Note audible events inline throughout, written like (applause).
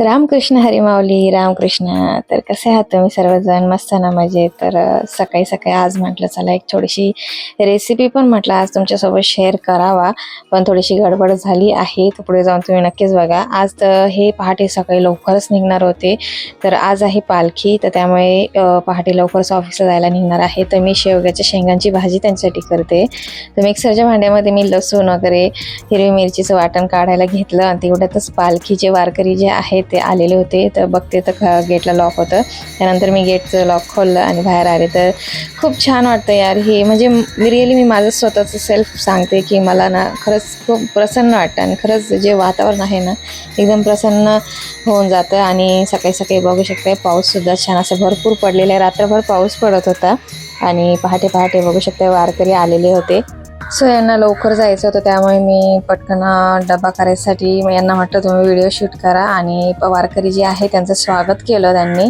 रामकृष्ण हरिमावली रामकृष्ण. तर कसे आहात तुम्ही सर्वजण? मस्त ना मजे तर सकाळी सकाळी आज म्हटलं चला एक थोडीशी रेसिपी पण म्हटलं आज तुमच्यासोबत शेअर करावा. पण थोडीशी गडबड झाली आहे तर पुढे जाऊन तुम्ही नक्कीच बघा. आज तर हे पहाटे सकाळी लवकरच निघणार होते. तर आज आहे पालखी तर त्यामुळे पहाटे लवकरच ऑफिसला जायला निघणार आहे. तर मी शेवग्याच्या शेंगांची भाजी त्यांच्यासाठी करते. तर मिक्सरच्या भांड्यामध्ये मी लसूण वगैरे हिरवी मिरचीचं वाटण काढायला घेतलं. आणि तेवढ्यातच पालखीचे वारकरी जे आहेत ते आलेले होते. तर बघते तर गेटला लॉक होतं. त्यानंतर मी गेटचं लॉक खोललं आणि बाहेर आले. तर खूप छान वाटतं यार. हे म्हणजे मी रिअली मी माझं स्वतःचं सेल्फ सांगते की मला ना खरंच खूप प्रसन्न वाटतं आणि खरंच जे वातावरण आहे ना एकदम प्रसन्न होऊन जातं. आणि सकाळी सकाळी बघू शकते पाऊससुद्धा छान असं भरपूर पडलेलं आहे. रात्रभर पाऊस पडत होता आणि पहाटे पहाटे बघू शकते वारकरी आलेले होते. सो यांना लवकर जायचं होतं त्यामुळे मी पटकन डबा करायसाठी यांना म्हटलं तुम्ही व्हिडिओ शूट करा. आणि प- वारकरी जे आहे त्यांचं स्वागत केलं त्यांनी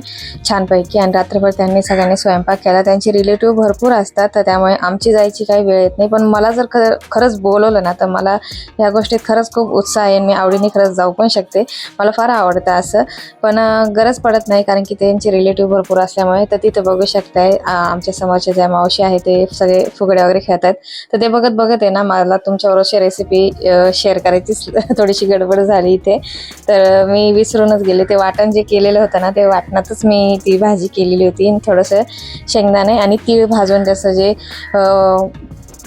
छानपैकी. आणि रात्रभर त्यांनी सगळ्यांनी स्वयंपाक केला. त्यांची रिलेटिव्ह भरपूर असतात तर त्यामुळे आमची जायची काही वेळ येत नाही. पण मला जर ख खरंच बोलवलं ना तर मला ह्या गोष्टीत खरंच खूप उत्साह आहे. मी आवडीने खरंच जाऊ पण शकते. मला फार आवडतं असं. पण गरज पडत नाही कारण की त्यांची रिलेटिव्ह भरपूर असल्यामुळे. तर तिथं बघू शकताय आमच्या समोरच्या ज्या मावशी आहे ते सगळे फुगडे वगैरे खेळतात तर ते बघत बघत आहे ना मला तुमच्यावर अशी रेसिपी शेअर करायची थोडीशी गडबड झाली इथे. तर मी विसरूनच गेले. ते वाटण जे केलेलं होतं ना ते वाटणातच मी ती भाजी केलेली होती. थोडंसं शेंगदाणे आणि तीळ भाजून जसं जे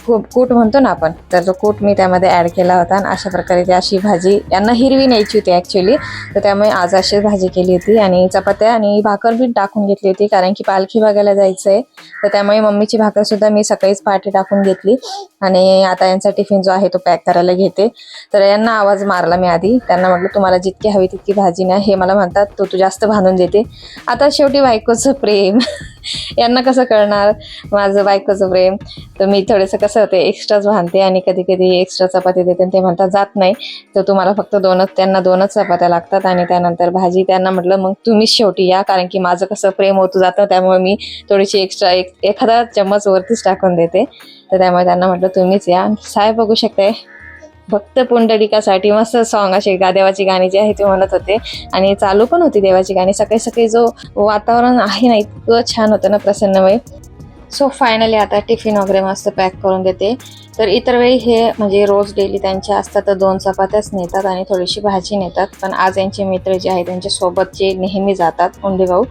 कूट कूट म्हणतो ना आपण तर तो कूट मी त्यामध्ये ॲड केला होता आणि अशा प्रकारे ती अशी भाजी यांना हिरवी न्यायची होती ॲक्च्युली तर त्यामुळे आज अशी भाजी केली होती आणि चपात्या आणि भाकर बी टाकून घेतली होती कारण की पालखी बघायला जायचं आहे तर त्यामुळे मम्मीची भाकरसुद्धा मी सकाळीच पहाटे टाकून घेतली आणि आता यांचा टिफिन जो आहे तो पॅक करायला घेते. तर यांना आवाज मारला मी आधी त्यांना म्हटलं तुम्हाला जितकी हवी तितकी भाजी नाही हे मला म्हणतात तू तू जास्त बांधून देते. आता शेवटी बायकोचं प्रेम. यांना कसं कळणार? माझं बायकोचं प्रेम. तर मी थोडंसं कसं होते एक्स्ट्राच बांधते आणि कधी कधी एक्स्ट्रा चपाती देते आणि ते म्हणतात जात नाही. तर तुम्हाला फक्त दोनच त्यांना दोनच चपात्या लागतात आणि त्यानंतर भाजी त्यांना म्हटलं मग तुम्हीच शेवटी या कारण की माझं कसं प्रेम होतं जातं त्यामुळे मी थोडीशी एक्स्ट्रा एक एखादा चम्मच वरतीच टाकून देते. तर त्यामुळे त्यांना म्हटलं तुम्हीच या. साहेब बघू शकते भक्त पुंडलिकासाठी मस्त सॉन्ग असे गा देवाची गाणी जी आहे ते म्हणत होते. आणि चालू पण होती देवाची गाणी. सकाळी सकाळी जो वातावरण आहे ना इतकं छान होतं ना प्रसन्नमय. सो फायनली आता टिफिन वगैरे मस्त पॅक करून देते. तर इतर वेळी हे म्हणजे रोज डेली त्यांच्या असतात तर दोन चपात्याच नेतात आणि थोडीशी भाजी नेतात. पण आज यांचे मित्र जे आहे त्यांच्यासोबत जे नेहमी जातात उंडे भाऊ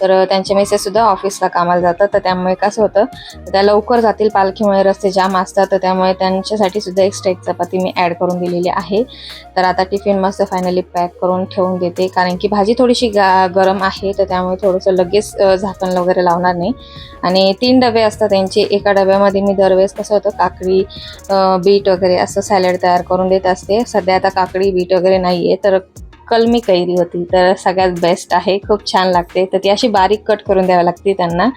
तर त्यांचे मेसेज सुद्धा ऑफिसला कामाला जातात. तर त्यामुळे कसं होतं त्या लवकर जातील पालखीमुळे रस्ते जाम असतात. तर त्यामुळे त्यांच्यासाठी सुद्धा एक्स्ट्रा एक चपाती मी ॲड करून दिलेली आहे. तर आता टिफिन मस्त फायनली पॅक करून ठेवून देते कारण की भाजी थोडीशी गा गरम आहे. तर त्यामुळे थोडंसं लगेच झाकण वगैरे लावणार नाही. आणि तीन डबे असतात त्यांचे. एका डब्यामध्ये मी दरवेळेस कसं होतं काकडी बीट वगैरे असं सॅलड तयार करून देत असते. सध्या आता काकडी बीट वगैरे नाही आहे तर कलमी कैरी होती. तर सगळ्यात बेस्ट आहे. खूप छान लागते. तर ती अशी बारीक कट करून द्यावी लागते त्यांना.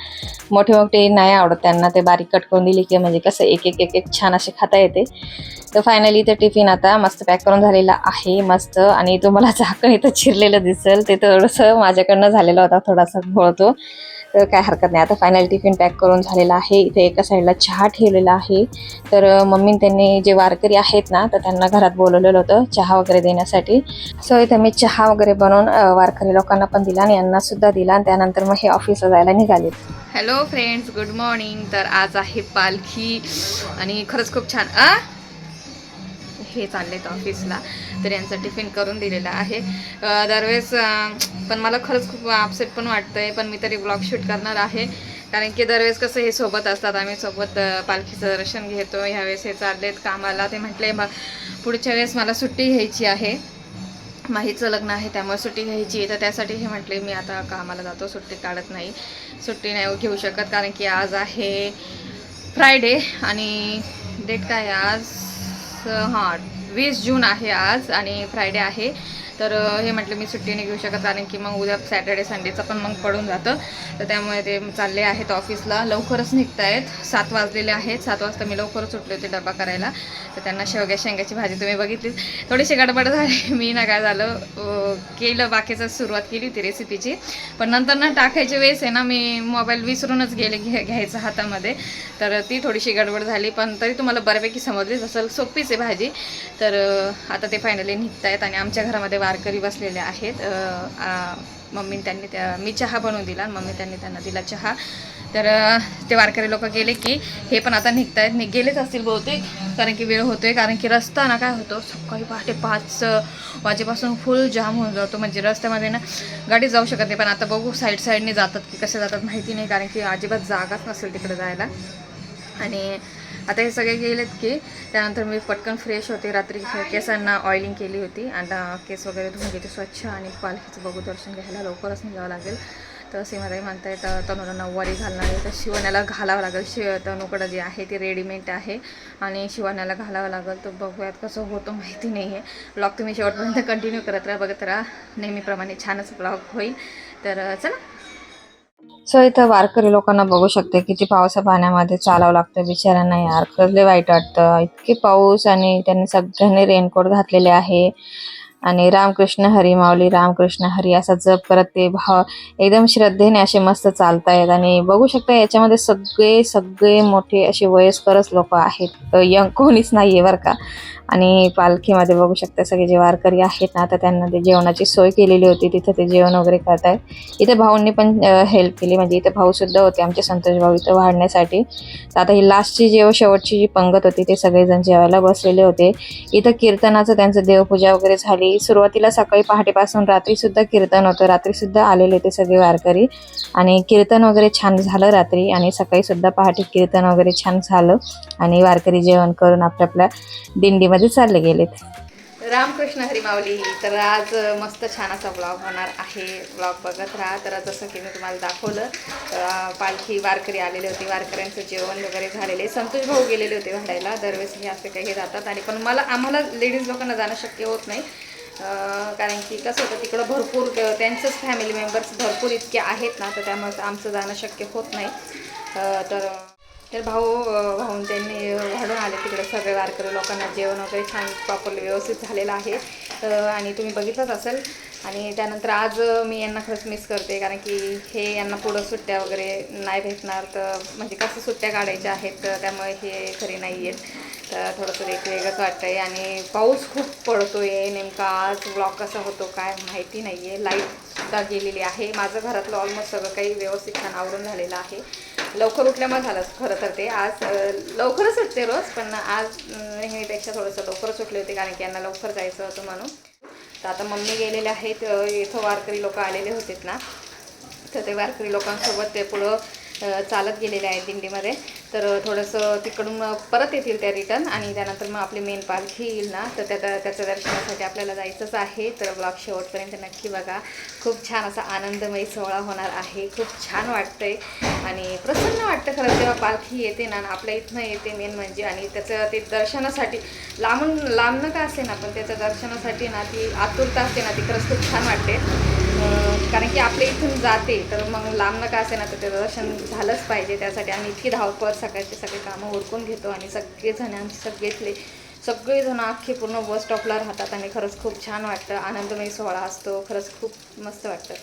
मोठे मोठे नाही आवडत त्यांना ते बारीक कट करून दिली की म्हणजे कसं एक एक एक एक छान असे खाता येते. तर फायनली तर टिफिन आता मस्त पॅक करून झालेला आहे. मस्त. आणि तुम्हाला झाकण इथं चिरलेलं दिसेल. ते थोडंसं माझ्याकडनं झालेलं होता थोडासा घोळतो तर काय हरकत नाही. आता फायनल टिफिन पॅक करून झालेला आहे. इथे एका साईडला चहा ठेवलेला आहे. तर मम्मी मम्मीने त्यांनी जे वारकरी आहेत ना तर त्यांना घरात बोलवलेलं होतं चहा वगैरे देण्यासाठी. सो इथे मी चहा वगैरे बनवून वारकरी लोकांना पण दिला आणि यांना सुद्धा दिला आणि त्यानंतर मग हे ऑफिसला जायला निघाले. हॅलो फ्रेंड्स गुड मॉर्निंग तर आज आहे पालखी. आणि खरंच खूप छान. आ हे चाललेत ऑफिसला तर टिफिन करून दिलेलं आहे. दरवेळेस पण मला खरंच खूप अपसेट पण वाटतं आहे पण मी तरी ब्लॉग शूट करणार आहे. कारण की दरवेळेस कसं हे सोबत असतात आम्ही सोबत पालखीचं दर्शन घेतो. ह्यावेळेस हे चाललेत कामाला. ते म्हटले मग पुढच्या वेळेस मला सुट्टी घ्यायची आहे. माहीचं लग्न आहे त्यामुळे सुट्टी घ्यायची आहे. तर त्यासाठी हे म्हटले मी आता कामाला जातो सुट्टी काढत नाही. सुट्टी नाही हो, घेऊ शकत कारण की आज आहे फ्रायडे आणि डेट काय आज हां वीस जून आहे आज आणि फ्रायडे आहे. तर हे म्हटलं मी सुट्टी नाही घेऊ शकत कारण की मग उद्या सॅटर्डे संडेचं पण मग पडून जातं. तर त्यामुळे ते चालले आहेत ऑफिसला. लवकरच निघत आहेत सात वाजलेले आहेत. सात वाजता मी लवकरच सुटले होते डबा करायला. तर त्यांना शेवग्या शेंगाची भाजी तुम्ही बघितलीच थोडीशी गडबड झाली. (laughs) मी ना काय झालं केलं बाकीचं सुरुवात केली होती रेसिपीची पण नंतर ना टाकायच्या वेळेस आहे ना. मी मोबाईल विसरूनच गेले घे घ्यायचं हातामध्ये. तर ती थोडीशी गडबड झाली. पण तरी तुम्हाला बऱ्यापैकी समजलीच असेल. सोपीच आहे भाजी. तर आता ते फायनली निघत आहेत आणि आमच्या घरामध्ये वारकरी बसलेले आहेत. मम्मी त्यांनी त्या मी चहा बनवून दिला. मम्मी त्यांनी त्यांना दिला चहा. तर ते वारकरी लोक गेले की हे पण आता निघत आहेत नि गेलेच असतील बहुतेक. कारण की वेळ होतोय. कारण की रस्ता ना काय होतो? सकाळी पहाटे पाच वाजेपासून फुल जाम होऊन जातो. म्हणजे रस्त्यामध्ये ना गाडी जाऊ शकत नाही. पण आता बघू साईड साईडने जातात की कसे जातात माहिती नाही. कारण की अजिबात जागाच नसेल तिकडे जायला. आणि आता हे सगळे गेलेत की त्यानंतर मी पटकन फ्रेश होते. रात्री केसांना ऑइलिंग केली होती आणि केस वगैरे धुवून घेते स्वच्छ आणि पालखीचं बघू दर्शन घ्यायला लवकरच निघावं लागेल. तर सीमाताई म्हणताय तर तनुला नऊवारी घालणार आहे. तर शिवण्याला घालावं लागेल. शि तनुकडं जे आहे ते रेडीमेड आहे आणि शिवण्याला घालावं लागेल. तर बघूयात कसं होतं माहिती नाही आहे ब्लॉग तुम्ही शेवटपर्यंत कंटिन्यू करत राहा. बघत राहा. नेहमीप्रमाणे छानच ब्लॉग होईल. तर चला. सो इथं वारकरी लोकांना बघू शकते किती पावसा पाण्यामध्ये चालावं लागतं. बिचाऱ्यांना यार कसले वाईट वाटतं. इतके पाऊस आणि त्यांनी सगळ्यांनी रेनकोट घातलेले आहे. आणि रामकृष्ण हरी माऊली रामकृष्ण हरी असा जप करत ते भाव एकदम श्रद्धेने असे मस्त चालतायत. आणि बघू शकता याच्यामध्ये सगळे सगळे मोठे असे वयस्करच लोक आहेत. यंग कोणीच नाहीये बरं का. आणि पालखीमध्ये बघू शकता सगळे जे वारकरी आहेत ना तर त्यांना ते जेवणाची सोय केलेली होती. तिथं ते जेवण वगैरे करतायत. इथे भाऊंनी पण हेल्प केली. म्हणजे इथे भाऊसुद्धा होते आमचे संतोष भाऊ इथं वाढण्यासाठी. तर आता ही लास्टची जेव शेवटची जी पंगत होती ते सगळेजण जेवायला बसलेले होते. इथं कीर्तनाचं त्यांचं देवपूजा वगैरे झाली. सुरुवातीला सकाळी पहाटेपासून रात्रीसुद्धा कीर्तन होतं. रात्रीसुद्धा आलेले ते सगळे वारकरी. आणि कीर्तन वगैरे छान झालं रात्री. आणि सकाळीसुद्धा पहाटे कीर्तन वगैरे छान झालं. आणि वारकरी जेवण करून आपल्या आपल्या दिंडीमध्ये चालले गेलेत. रामकृष्ण हरी माऊली तर आज मस्त छान असा ब्लॉग होणार आहे. ब्लॉग बघत राहा. तर जसं की मी तुम्हाला दाखवलं पालखी वारकरी आलेले होते. वारकऱ्यांचं जेवण वगैरे झालेले. संतोष भाऊ गेलेले होते भाडायला. दरवेळेस हे असे काही हे जातात. आणि पण मला आम्हाला लेडीज लोकांना जाणं शक्य होत नाही. कारण की कसं होतं तिकडं भरपूर त्यांचंच फॅमिली मेंबर्स भरपूर इतके आहेत ना तर त्यामुळे आमचं जाणं शक्य होत नाही. तर तर भाऊ अं, भाऊन त्यांनी वाढून आले तिकडे सगळे वारकरी लोकांना जेवण वगैरे छान प्रॉपरली व्यवस्थित झालेलं आहे. आणि तुम्ही बघितलंच असेल. आणि त्यानंतर आज मी यांना खरंच मिस करते कारण की हे यांना पुढं सुट्ट्या वगैरे नाही भेटणार. तर म्हणजे कसं सुट्ट्या काढायच्या आहेत तर त्यामुळे हे खरी नाही आहेत तर थोडंसं एक वेगळंच वाटतं आहे आणि पाऊस खूप पडतो आहे नेमका. आज ब्लॉक कसा होतो काय माहिती नाही आहे लाइट लाईटसुद्धा गेलेली आहे. माझं घरातलं ऑलमोस्ट सगळं काही व्यवस्थित छान आवरून झालेलं आहे. लवकर उठल्यामुळे झालं खरं तर ते. आज लवकरच उठते रोज पण आज नेहमीपेक्षा थोडंसं लवकरच उठले होते कारण की यांना लवकर जायचं होतं म्हणून. तर आता मम्मी गेलेले आहेत. इथं वारकरी लोक आलेले होते ना. तर ते वारकरी लोकांसोबत ते पुढं चालत गेलेले आहेत दिंडीमध्ये. तर थोडंसं तिकडून परत येतील त्या रिटर्न आणि त्यानंतर मग आपली मेन पालखी येईल ना. तर त्या त्याच्या दर्शनासाठी आपल्याला जायचंच आहे. तर ब्लॉग शेवटपर्यंत नक्की बघा. खूप छान असा आनंदमयी सोहळा होणार आहे. खूप छान वाटतंय. आणि प्रसन्न वाटतं खरं जेव्हा पालखी येते ना आणि आपल्या इथनं येते मेन म्हणजे. आणि त्याचं ते दर्शनासाठी लांबून लांबणं का असते ना पण त्याच्या दर्शनासाठी ना ती आतुरता असते ना ती खरंच खूप छान वाटते. कारण की आपल्या इथून जाते तर मग लांब का असे ना तर ते दर्शन झालंच पाहिजे. त्यासाठी आम्ही इतकी धावपळ सकाळचे सगळे कामं ओरकून घेतो आणि सगळेजण आमचे सगळेतले सगळेजण अख्खे पूर्ण बस स्टॉपला राहतात आणि खरंच खूप छान वाटतं. आनंदमयी सोहळा असतो खरंच खूप मस्त वाटतं.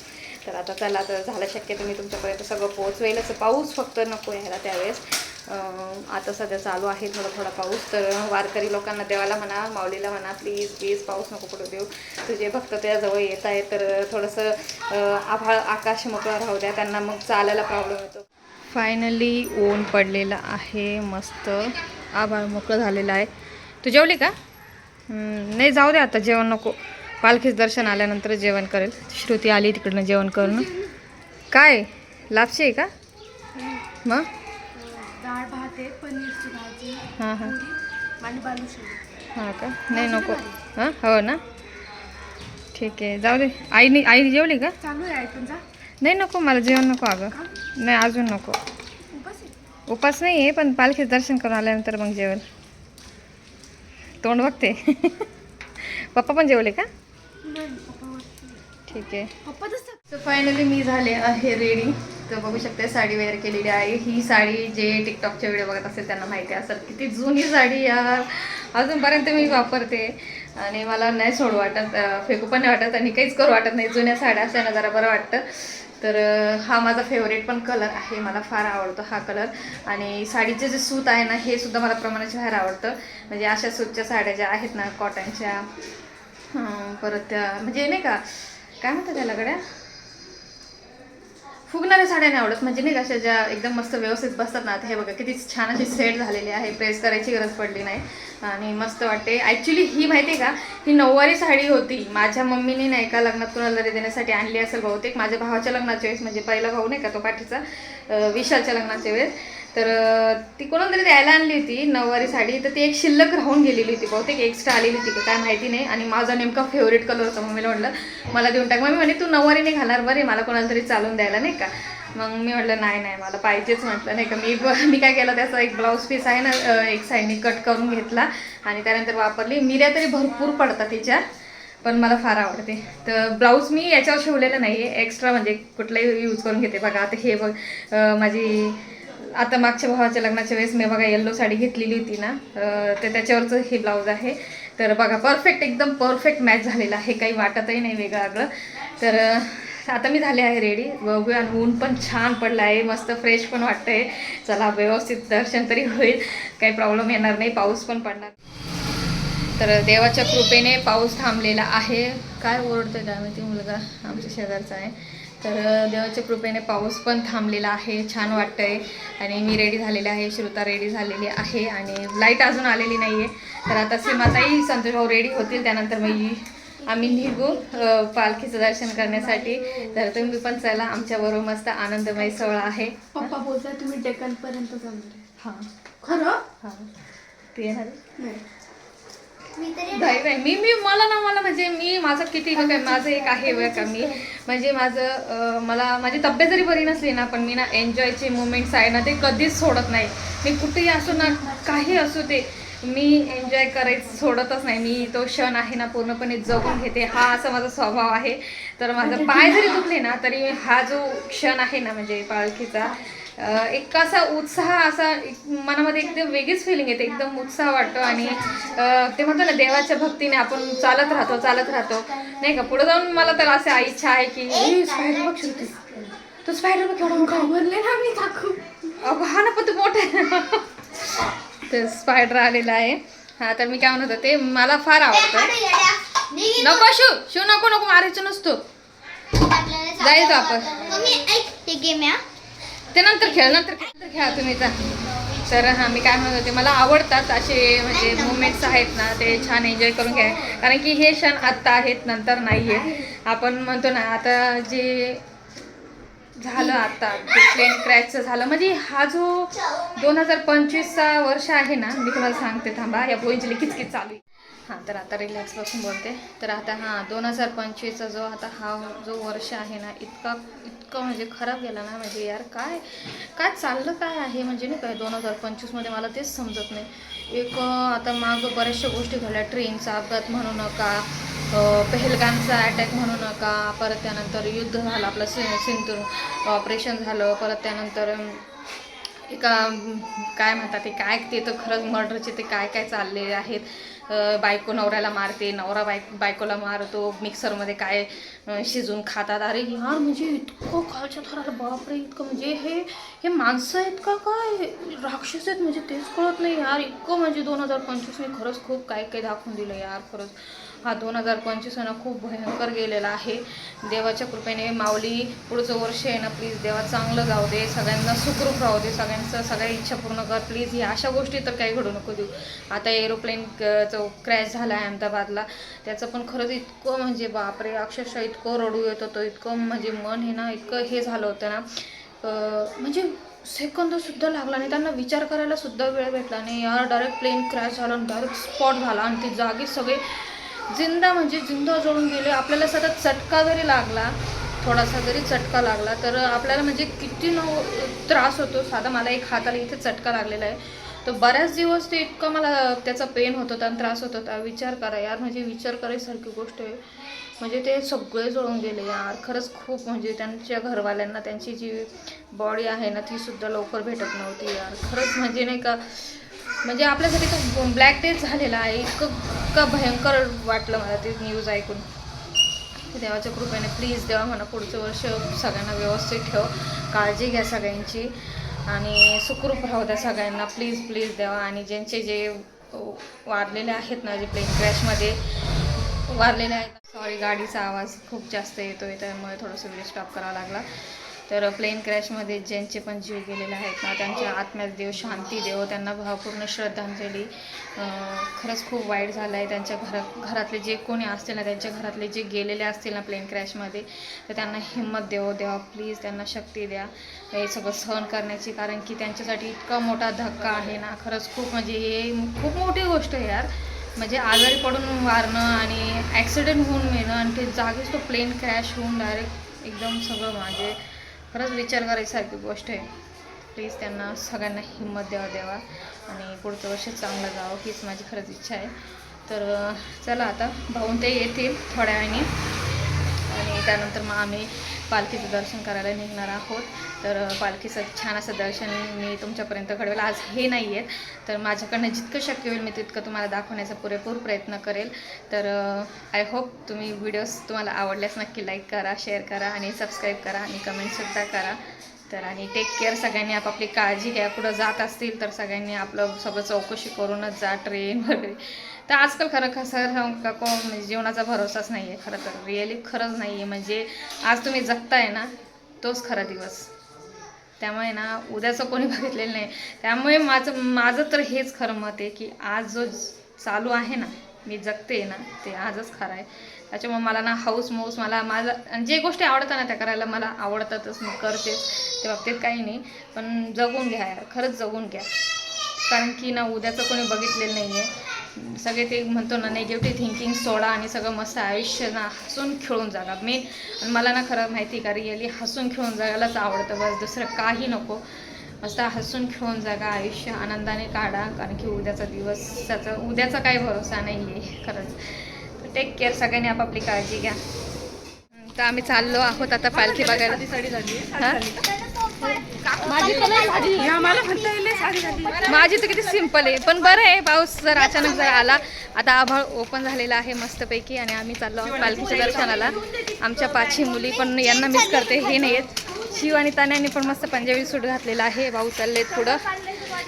तर आता चला तर झालं शक्य तुम्ही तुमच्यापर्यंत सगळं पोहोचवेलच. पाऊस फक्त नको यायला त्यावेळेस. आता सध्या चालू आहे थोडा थोडा पाऊस तर वारकरी लोकांना देवाला म्हणा माऊलीला म्हणा प्लीज प्लीज पाऊस नको पडू देऊ. तुझे भक्त त्याजवळ येत आहे तर थोडंसं आभाळ आकाश मोकळं राहू द्या त्यांना मग चालायला प्रॉब्लेम येतो. फायनली ऊन पडलेलं आहे मस्त. आभाळ मोकळं झालेलं आहे. तू जेवली का? नाही जाऊ दे आता जेवण नको. पालखीच दर्शन आल्यानंतर जेवण करेल. श्रुती आली तिकडनं जेवण करून. काय? लापशी आहे का? मग? डाळ भात आहे पनीरची भाजी हां हां. पुरी आणि बालुशाही हां का? नाही नको. हां? हो ना? ठीक आहे. जाऊ दे. आईने आई जेवली का? चालू आहे पण जा. नाही नको मला जेवण नको अगं. नाही अजून नको. उपास आहे. उपास नाही आहे पण पालखीच दर्शन करून आल्यानंतर मग जेवण तोंड बघते. (laughs) पप्पा पण जेवले का. ठीक आहे. पप्पा सो फायनली मी झाले आहे रेडी तर बघू शकते साडी वेअर केलेली आहे. ही साडी जे टिकटॉकचे व्हिडिओ बघत असेल त्यांना माहिती असेल. किती जुनी साडी यार. अजूनपर्यंत मी वापरते. आणि मला नाही सोड वाटत फेकू पण नाही वाटत आणि काहीच करू वाटत नाही. जुन्या साड्या असल्या जरा बरं वाटतं. तर हा माझा फेवरेट पण कलर आहे. मला फार आवडतो हा कलर आणि साडीचे जे सूत आहे ना हे सुद्धा मला प्रमाणाचे बाहेर आवडतं. म्हणजे अशा सूतच्या साड्या ज्या आहेत ना कॉटनच्या परत त्या म्हणजे नाही का काय म्हणतात त्याला गड्या? फुगणाऱ्या साड्या नाही आवडत. म्हणजे नाही का अशा ज्या एकदम मस्त व्यवस्थित बसतात ना आता हे बघा किती छान अशी सेट झालेली आहे. प्रेस करायची गरज पडली नाही. आणि मस्त वाटते. ॲक्च्युली ही माहिती आहे का ही नऊवारी साडी होती. माझ्या मम्मीने नाही का लग्नात कुणाला तरी देण्यासाठी आणली असेल बहुतेक. माझ्या भावाच्या लग्नाच्या वेळेस म्हणजे पहिला भाऊ नाही का तो पाठीचा विशालच्या लग्नाच्या वेळेस. तर ती कोणाला तरी द्यायला आणली होती नऊवारी साडी. तर ती एक शिल्लक राहून गेलेली होती बहुतेक एक्स्ट्रा आलेली होती का काय माहिती नाही. आणि माझा नेमका फेवरेट कलर होता मम्मीला म्हटलं मला देऊन टाक. मम्मी म्हणे तू नऊवारी नाही घालणार बरे मला कोणाला तरी चालून द्यायला नाही का? मग मी म्हटलं नाही नाही मला पाहिजेच म्हटलं नाही का? मी मी काय केलं त्याचा एक ब्लाऊज पीस आहे ना एक साईडने कट करून घेतला आणि त्यानंतर वापरली. मिऱ्या तरी भरपूर पडतात तिच्या पण मला फार आवडते. तर ब्लाऊज मी याच्यावर शिवलेलं नाही आहे एक्स्ट्रा म्हणजे कुठलाही यूज करून घेते. बघा आता हे बघ माझी आता मागच्या भावाच्या लग्नाच्या वेळेस मी बघा येल्लो साडी घेतलेली होती ना तर त्याच्यावरचं हे ब्लाऊज आहे. तर बघा परफेक्ट एकदम परफेक्ट मॅच झालेला आहे. काही वाटतही नाही वेगळं आगळं. तर आता मी झाले आहे रेडी बघूया आणि ऊन पण छान पडलं आहे. मस्त फ्रेश पण वाटतंय. चला व्यवस्थित दर्शन तरी होईल. काही प्रॉब्लेम येणार नाही. पाऊस पण पडणार. तर देवाच्या कृपेने पाऊस थांबलेला आहे. काय ओरडतोय काय माहिती मुलगा आमच्या शेजारचा आहे. तर देवाच्या कृपेने पाऊस पण थांबलेला आहे छान वाटतंय. आणि मी रेडी झालेले आहे श्रुता रेडी झालेली आहे आणि लाइट अजून आलेली नाही आहे तर आता सीमाताई संतोष भाऊ रेडी होतील त्यानंतर मी आम्ही निघू पालखीचं दर्शन करण्यासाठी. तर तुम्ही पण चला आमच्याबरोबर मस्त आनंदमय सोहळा आहे. पप्पा बोलता तुम्ही डेकन पर्यंत जाणार आहे. हां. खरं? हां. ते येणार आहे? नाही नाही मी मी मला ना मला म्हणजे मी माझं किती बघा माझं एक आहे बघा का मी म्हणजे माझं मला माझी तब्येत जरी बरी नसली ना पण मी ना एन्जॉयचे मुमेंट्स आहे ना ते कधीच सोडत नाही. मी कुठेही असो ना काही असू ते मी एन्जॉय करायचं सोडतच नाही. मी तो क्षण आहे ना पूर्णपणे जगून घेते. हा असा माझा स्वभाव आहे. तर माझं पाय जरी दुखले ना तरी हा जो क्षण आहे ना म्हणजे पालखीचा एक असा उत्साह असा एक मनामध्ये एकदम वेगळीच फिलिंग येते एकदम उत्साह वाटतो आणि ते म्हणतो ना देवाच्या भक्तीने आपण चालत राहतो चालत राहतो. नाही का? पुढे जाऊन मला तर असं इच्छा आहे की "ए, स्पायडर बघ श्रुती तो स्पायडर बघ केवढा मोठा आहे." घाबरले ना मी काकू. हा ना पण तो मोठा आहे. (laughs) ते स्पायडर आलेला आहे. हा तर मी काय म्हणत होते मला फार आवडतं नको शिव शिव नको नको मारायचं नसतो. जायचो आपण. ते नंतर खेळ नंतर नंतर खेळा तुम्ही जा. तर हां मी काय म्हणत होते मला आवडतात असे म्हणजे मुवमेंट्स आहेत ना ते छान एन्जॉय करून घ्या. कारण की हे क्षण आत्ता आहेत नंतर नाही आहेत आपण म्हणतो ना आता जे झालं आता ते प्लेन क्रॅशचं झालं म्हणजे हा जो दोन हजार पंचवीसचा वर्ष आहे ना मी तुम्हाला सांगते थांबा या पोईंची किचकिच चालू आहे. हां तर आता रिलॅक्स बसून बोलते. तर आता हां दोन हजार पंचवीसचा जो आता हा जो वर्ष आहे ना इतका इतकं म्हणजे खराब गेला ना म्हणजे यार काय काय चाललं काय आहे? म्हणजे नाही काय दोन हजार पंचवीसमध्ये मला तेच समजत नाही. एक आता माग बऱ्याचशा गोष्टी घडल्या ट्रेनचा अपघात म्हणू नका अं, पहलगामचा अटॅक म्हणू नका परत त्यानंतर युद्ध झालं आपलं सि सिंतूर ऑपरेशन झालं परत त्यानंतर एका काय म्हणतात ते काय ते तर खरंच मर्डरचे ते काय काय चाललेले आहेत? बायको नवऱ्याला मारते नवरा बाय बायकोला मारतो मिक्सरमध्ये काय शिजून खातात. अरे यार म्हणजे इतकं खालच्या थराला बापरे इतकं म्हणजे हे हे माणसं आहेत का काय? राक्षस आहेत म्हणजे तेच कळत नाही यार. इतकं म्हणजे दोन हजार पंचवीसने खरंच खूप काय काय दाखवून दिलं यार खरंच. हा दोन हजार पंचवीस आहे ना खूप भयंकर गेलेला आहे. देवाच्या कृपेने माऊली पुढचं वर्ष आहे ना प्लीज देवा चांगलं जाऊ दे सगळ्यांना सुखरूप राहू दे सगळ्यांचं सगळ्या इच्छा पूर्ण कर प्लीज ह्या अशा गोष्टी तर काही घडू नको देऊ. आता एरोप्लेन जो क्रॅश झाला आहे अहमदाबादला त्याचं पण खरंच इतकं म्हणजे बापरे अक्षरशः इतकं रडू येत होतं इतकं म्हणजे मन हे ना इतकं हे झालं होतं ना. म्हणजे सेकंद सुद्धा लागला नाही त्यांना विचार करायला सुद्धा वेळ भेटला नाही. यार डायरेक्ट प्लेन क्रॅश झाला आणि डायरेक्ट स्पॉट झाला आणि ती जागी सगळे जिंदा म्हणजे जिंदा जळून गेले. आपल्याला सतत चटका जरी लागला थोडासा जरी चटका लागला तर आपल्याला म्हणजे किती न त्रास होतो. साधा मला एक हाताला इथे चटका लागलेला आहे. तर बऱ्याच दिवस ते इतकं मला त्याचा पेन होत होता आणि त्रास होत होता. विचार करा यार म्हणजे विचार करायसारखी गोष्ट आहे. म्हणजे ते सगळे जळून गेले यार. खरंच खूप म्हणजे त्यांच्या घरवाल्यांना त्यांची जी बॉडी आहे ना ती सुद्धा लवकर भेटत नव्हती यार. खरंच म्हणजे नाही का म्हणजे आपल्यासाठी तो ब्लॅक डेच झालेला आहे. इतकं इतकं भयंकर वाटलं मला ते न्यूज ऐकून. देवाच्या कृपेने प्लीज देवा म्हणा पुढचं वर्ष सगळ्यांना व्यवस्थित ठेव. काळजी घ्या सगळ्यांची. आणि सुखरूप राहू द्या सगळ्यांना. प्लीज प्लीज देवा. आणि ज्यांचे जे वारलेले आहेत ना जे प्लेन क्रॅशमध्ये वारलेले आहेत. सॉरी गाडीचा आवाज खूप जास्त येतोय त्यामुळे थोडंसं व्हिडिओ स्टॉप करावा लागला. तर प्लेन क्रॅशमध्ये ज्यांचे पण जीव गेलेले आहेत ना त्यांच्या आत्म्यात देव शांती देव त्यांना भावपूर्ण श्रद्धांजली. खरंच खूप वाईट झालं आहे त्यांच्या घरात घरातले जे कोणी असतील ना त्यांच्या घरातले जे गेलेले असतील ना प्लेन क्रॅशमध्ये तर त्यांना हिंमत देव देवा प्लीज त्यांना शक्ती द्या. हे सगळं सहन करण्याची कारण की त्यांच्यासाठी इतका मोठा धक्का आहे ना खरंच खूप म्हणजे हे खूप मोठी गोष्ट आहे यार. म्हणजे आजारी पडून वारणं आणि ॲक्सिडेंट होऊन मिळणं आणि ते जागीच तो प्लेन क्रॅश होऊन डायरेक्ट एकदम सगळं म्हणजे खरंच विचार करायसारखी गोष्ट आहे. प्लीज त्यांना सगळ्यांना हिंमत द्यावा द्यावा. आणि पुढचं वर्ष चांगलं जावं हीच माझी खरंच इच्छा आहे. तर चला आता भाऊन ते येतील थोड्या वेळाने. आणि त्यानंतर मग आम्ही पालखीचं दर्शन करायला निघणार आहोत. तर पालखीचं छान असं दर्शन मी तुमच्यापर्यंत घडवेल. आज हे नाही आहेत तर माझ्याकडनं जितकं शक्य होईल मी तितकं तुम्हाला दाखवण्याचा पुरेपूर प्रयत्न करेल. तर आय होप तुम्ही व्हिडिओज तुम्हाला आवडल्यास नक्की लाईक करा शेअर करा आणि सबस्क्राईब करा आणि कमेंटसुद्धा करा. तर आणि टेक केअर सगळ्यांनी आपापली काळजी घ्या. कुठं जात असतील तर सगळ्यांनी आपलं सगळं चौकशी करूनच जा. ट्रेन वगैरे. तर आजकाल खरं खरं सांगू का कोण म्हणजे जीवनाचा भरोसाच नाही आहे खरं तर. रिअली खरंच नाही आहे म्हणजे आज तुम्ही जगताय ना तोच खरा दिवस. त्यामुळे ना उद्याचं कोणी (laughs) बघितलेलं नाही. त्यामुळे माझं माझं तर हेच खरं मत आहे की आज जो चालू आहे ना मी जगते ना ते आजच खरं आहे. त्याच्यामुळे मला ना हाऊस मौस मला माझं जे गोष्टी आवडतात ना त्या करायला मला आवडतातच. मी करतेच त्या बाबतीत काही नाही. पण जगून घ्या यार खरंच जगून घ्या. कारण की ना उद्याचं कोणी बघितलेलं नाही आहे सगळे ते म्हणतो ना नेगेटिव्ह थिंकिंग सोडा आणि सगळं मस्त आयुष्य ना हसून खेळून जागा. मेन आणि मला ना खरं माहिती आहे का रिअली हसून खेळून जागायलाच आवडतं. बस दुसरं काही नको. मस्त हसून खेळून जागा आयुष्य आनंदाने काढा. कारण की उद्याचा दिवस त्याचा उद्याचा काही भरोसा नाही आहे खरंच टेक केअर सगळ्यांनी आपापली काळजी घ्या. तर आम्ही चाललो आहोत आता पालखी बघायला. हा? माझी तर किती सिंपल आहे. पण बरं आहे पाऊस जर अचानक जर आला आता आभाळ ओपन झालेला आहे मस्तपैकी आणि आम्ही चाललो पालखीच्या दर्शनाला. आमच्या पाचही मुली पण यांना मिस करते हे नाही आहेत शिव आणि तान्याने पण मस्त पंजाबी सूट घातलेला आहे. भाऊ चाललेत पुढं.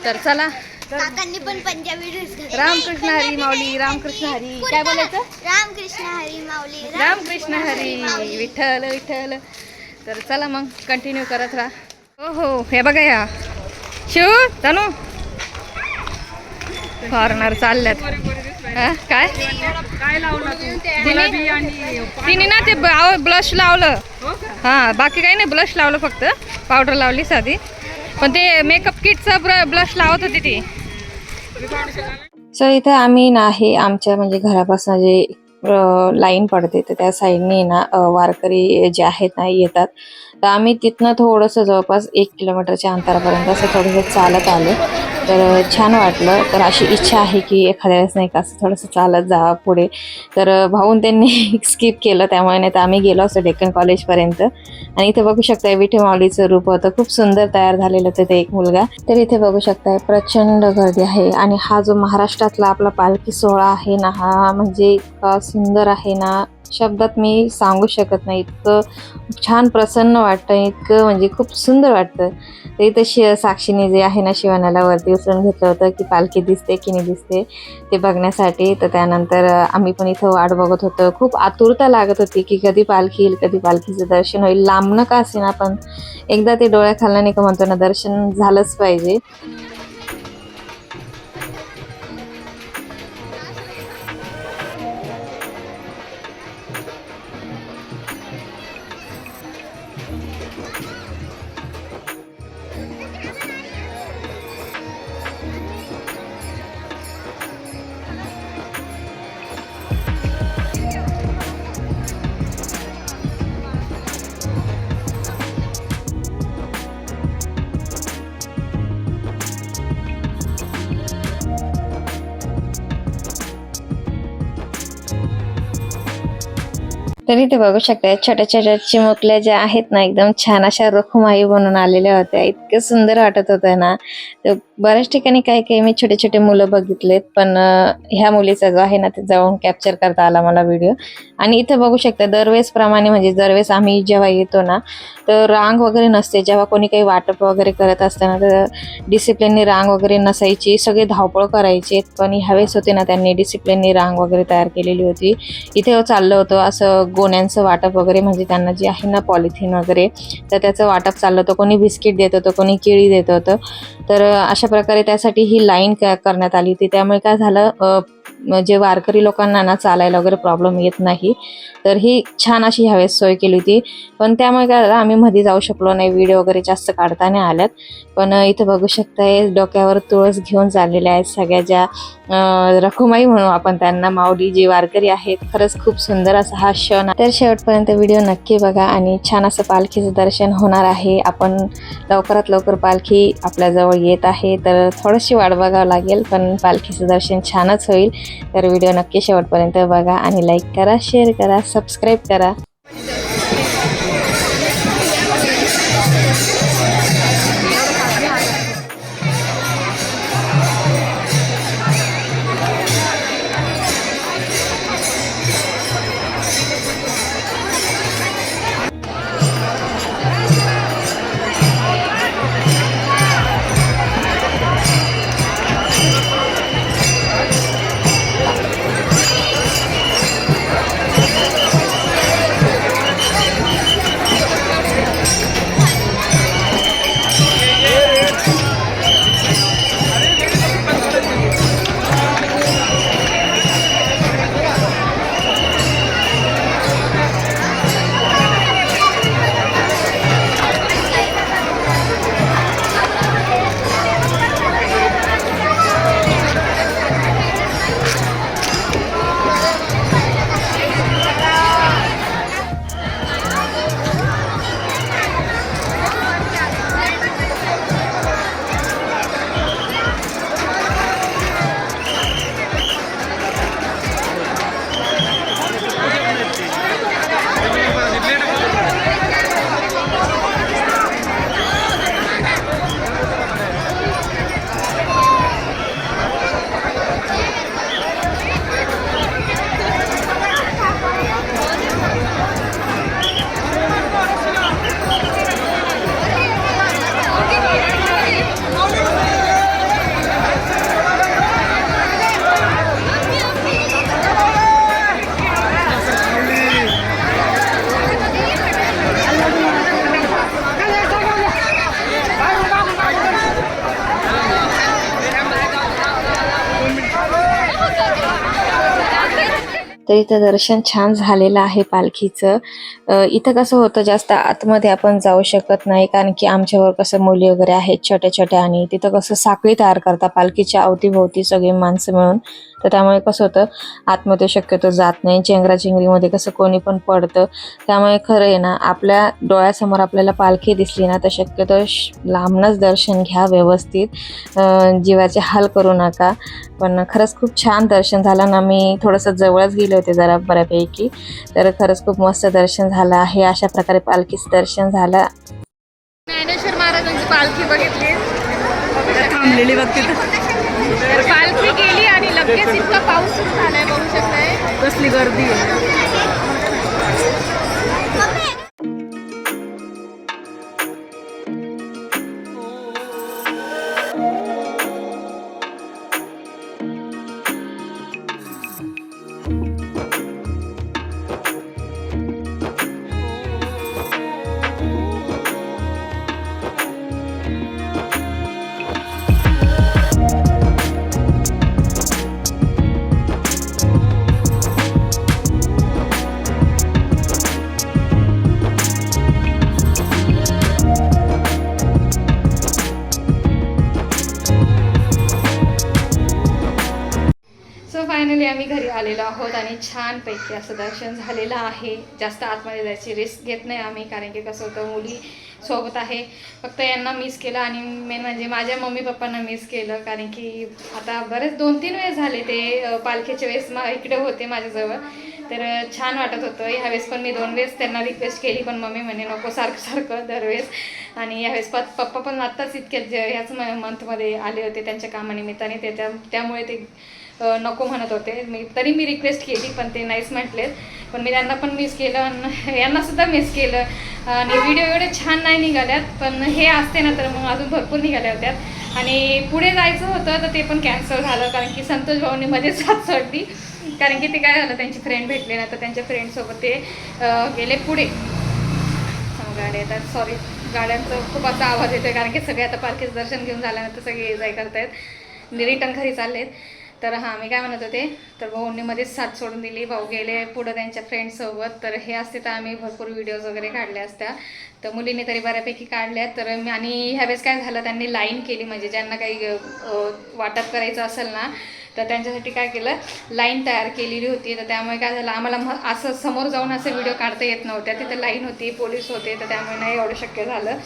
तर चला. काकांनी पण पंजाबी ड्रेस घातला रामकृष्ण हरी माऊली रामकृष्ण हरी. काय बोलायचं? रामकृष्ण हरी माऊली रामकृष्ण हरी विठ्ठल विठ्ठल. तर चला मग कंटिन्यू करत राहा. हो हो हे बघा या. शिव तनू. फॉरनर चालल्यात. काय? तिने तिने ना ते ब्लश लावलं. हा बाकी काही नाही ब्लश लावलं फक्त. पावडर लावली साधी. पण ते मेकअप किटचा ब्लश लावत होती ती. सर इथे आम्ही नाही आमच्या म्हणजे घरापासून जे लाईन पडते तर त्या साईडने ना वारकरी जे आहेत ना येतात. तर आम्ही तिथनं थोडंसं जवळपास एक किलोमीटरच्या अंतरापर्यंत असं थोडंसं चालत आलो. तर छान वाटलं. तर अशी इच्छा आहे की एखाद्या वेळेस नाही का असं थोडंसं चालत जावं पुढे. तर भाऊन त्यांनी (laughs) स्किप केलं. त्यामुळे नाही तर आम्ही गेलो असतो डेक्कन कॉलेजपर्यंत. आणि इथे बघू शकताय विठे माऊलीचं रूप होतं. खूप सुंदर तयार झालेलं होतं ते एक मुलगा. तर इथे बघू शकताय प्रचंड गर्दी आहे. आणि हा जो महाराष्ट्रातला आपला पालखी सोहळा आहे ना हा म्हणजे इतका सुंदर आहे ना. शब्दात मी सांगू शकत नाही. इतकं छान प्रसन्न वाटतं इतकं म्हणजे खूप सुंदर वाटतं. ते इथं शि साक्षीने जे आहे ना शिवानाला वरती उचलून घेतलं होतं की पालखी दिसते की नाही दिसते ते बघण्यासाठी. तर त्यानंतर आम्ही पण इथं वाट बघत होतो. खूप आतुरता लागत होती की कधी पालखी येईल कधी पालखीचं दर्शन होईल. लांबणं का असेना पण एकदा ते डोळ्या खालनं नाही का म्हणतो ना दर्शन झालंच पाहिजे. ते बघू शकता छोट्या छोट्या चिमुकल्या ज्या आहेत ना एकदम छान अशा रखुमाई बनून आलेल्या होत्या. इतकं सुंदर वाटत होतं ना. बऱ्याच ठिकाणी काही काही मी छोटे छोटे मुलं बघितलेत पण ह्या मुलीचा जो आहे ना ते जाऊन कॅप्चर करता आला मला व्हिडिओ आणि इथं बघू शकता दरवेळेस प्रमाणे म्हणजे दरवेळेस आम्ही जेव्हा येतो ना तर रांग वगैरे नसते. जेव्हा कोणी काही वाटप वगैरे करत असताना तर डिसिप्लिननी रांग वगैरे नसायची सगळे धावपळ करायचे. पण ह्यावेळेस होते ना त्यांनी डिसिप्लिननी रांग वगैरे तयार केलेली होती. इथे चाललं होतं असं गोण्यांचं वाटप वगैरे म्हणजे त्यांना जे आहे ना पॉलिथिन वगैरे तर त्याचं वाटप चाललं होतं. कोणी बिस्किट देत होतं कोणी केळी देत होतं. तर अशा प्रकारे त्यासाठी ही लाईन करण्यात आली होती. त्यामुळे काय झालं म्हणजे जे वारकरी लोकांना ना चालायला वगैरे प्रॉब्लेम येत नाही तर ही छान अशी ह्यावेळेस सोय केली होती. पण त्यामुळे काय झालं आम्ही मध्ये जाऊ शकलो नाही व्हिडिओ वगैरे जास्त काढता नाही आल्यात. पण इथं बघू शकताय डोक्यावर तुळस घेऊन चाललेल्या आहेत सगळ्या ज्या रखुमाई म्हणू आपण त्यांना माऊली जी वारकरी आहेत. खरंच खूप सुंदर असा हा क्षण तर शेवटपर्यंत व्हिडिओ नक्की बघा आणि छान असं पालखीचं दर्शन होणार आहे. आपण लवकरात लवकर पालखी आपल्याजवळ येत आहे तर थोडीशी वाट बघावं लागेल पण पालखीचं दर्शन छानच होईल. तर व्हिडिओ नक्की शेवटपर्यंत बघा आणि लाईक करा शेअर करा सबस्क्राईब करा. इथं दर्शन छान झालेलं आहे पालखीचं. इथं कसं होतं जास्त आतमध्ये आपण जाऊ शकत नाही कारण की आमच्यावर कसं मुली वगैरे आहेत छोट्या छोट्या आणि तिथं कसं साखळी तयार करतात. पालखीच्या अवतीभोवती सगळी माणसं मिळून. तर त्यामुळे कसं होतं आतमध्ये शक्यतो जात नाही. चेंगराचेंगरीमध्ये कसं कोणी पण पडतं. त्यामुळे खरं आहे ना आपल्या डोळ्यासमोर आपल्याला पालखी दिसली ना तर शक्यतो श- दर्शन घ्या व्यवस्थित. जीवाचे हाल करू नका. पण खरंच खूप छान दर्शन झालं ना मी थोडंसं जवळच गेले होते जरा बऱ्यापैकी. तर खरंच खूप मस्त दर्शन झालं आहे. अशा प्रकारे पालखीचं दर्शन झालं. ज्ञानेश्वर महाराजांची पालखी बघितली. थांबलेली पालखी गेली आणि लगेच इतका पाऊस सुरू झालाय बघू शकताय. कसली गर्दी आहे. छानपैकी असं दर्शन झालेलं आहे. जास्त आतमध्ये जायची रिस्क घेत नाही आम्ही कारण की कसं होतं मुली सोबत आहे. फक्त यांना मिस केलं आणि मेन म्हणजे माझ्या मम्मी पप्पांना मिस केलं कारण की आता बरेच दोन तीन वेळेस झाले ते पालखीच्या वेळेस मा इकडे होते माझ्याजवळ. तर छान वाटत होतं. ह्यावेळेस पण मी दोन वेळेस त्यांना रिक्वेस्ट केली पण मम्मी म्हणे नको सारखं सारखं दरवेळेस. आणि ह्यावेळेस प पप्पा पण आत्ताच इतक्यात जे- ह्याच मंथमध्ये आले होते त्यांच्या कामानिमित्ताने. त्याच्या त्यामुळे ते नको म्हणत होते. मी तरी मी रिक्वेस्ट केली पण ते नाहीच म्हटलेत. पण मी त्यांना पण मिस (laughs) केलं आणि यांना सुद्धा मिस केलं. आणि व्हिडिओ एवढे छान नाही निघाल्यात पण हे असते ना तर मग अजून भरपूर निघाल्या होत्या. आणि पुढे जायचं होतं तर ते पण कॅन्सल झालं कारण की संतोष भाऊने मध्येच साथ सोडली. कारण की ते काय झालं त्यांची फ्रेंड भेटले ना तर त्यांच्या फ्रेंडसोबत ते गेले पुढे. गाड्या येतात सॉरी गाड्यांचं खूप असा आवाज येतोय कारण की सगळे आता पालखीचं दर्शन घेऊन झाल्यानंतर सगळे ये जाय करतायत रिटर्न घरी चाललेत. तर हां मी काय म्हणत होते तर भाऊंनी मध्येच साथ सोडून दिली. भाऊ गेले पुढं त्यांच्या फ्रेंडसोबत तर हे असते तर आम्ही भरपूर व्हिडिओज वगैरे काढल्या असत्या. तर मुलींनी तरी बऱ्यापैकी काढल्या. तर मी आणि ह्यावेळेस काय झालं त्यांनी लाईन केली. म्हणजे ज्यांना काही वाटप करायचं असेल ना तर त्यांच्यासाठी काय केलं लाईन तयार केलेली होती. तर त्यामुळे काय झालं आम्हाला मग असं समोर जाऊन असे व्हिडिओ काढता येत नव्हत्या. तिथं लाईन होती पोलीस होते. तर त्यामुळे नाही एवढं शक्य झालं.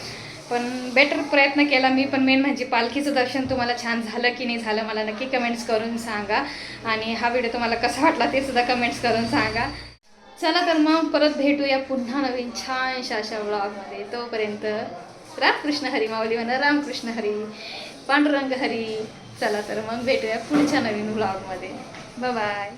पण बेटर प्रयत्न केला मी पण मेन म्हणजे पालखीचं दर्शन तुम्हाला छान झालं की नाही झालं मला नक्की कमेंट्स करून सांगा. आणि हा व्हिडिओ तुम्हाला कसा वाटला ते सुद्धा कमेंट्स करून सांगा. चला तर मग परत भेटूया पुन्हा नवीन छानशा अशा ब्लॉगमध्ये तोपर्यंत रामकृष्ण हरी माऊली म्हणा रामकृष्ण हरी पांडुरंग हरी. चला तर मग भेटूया पुढच्या नवीन ब्लॉगमध्ये बाय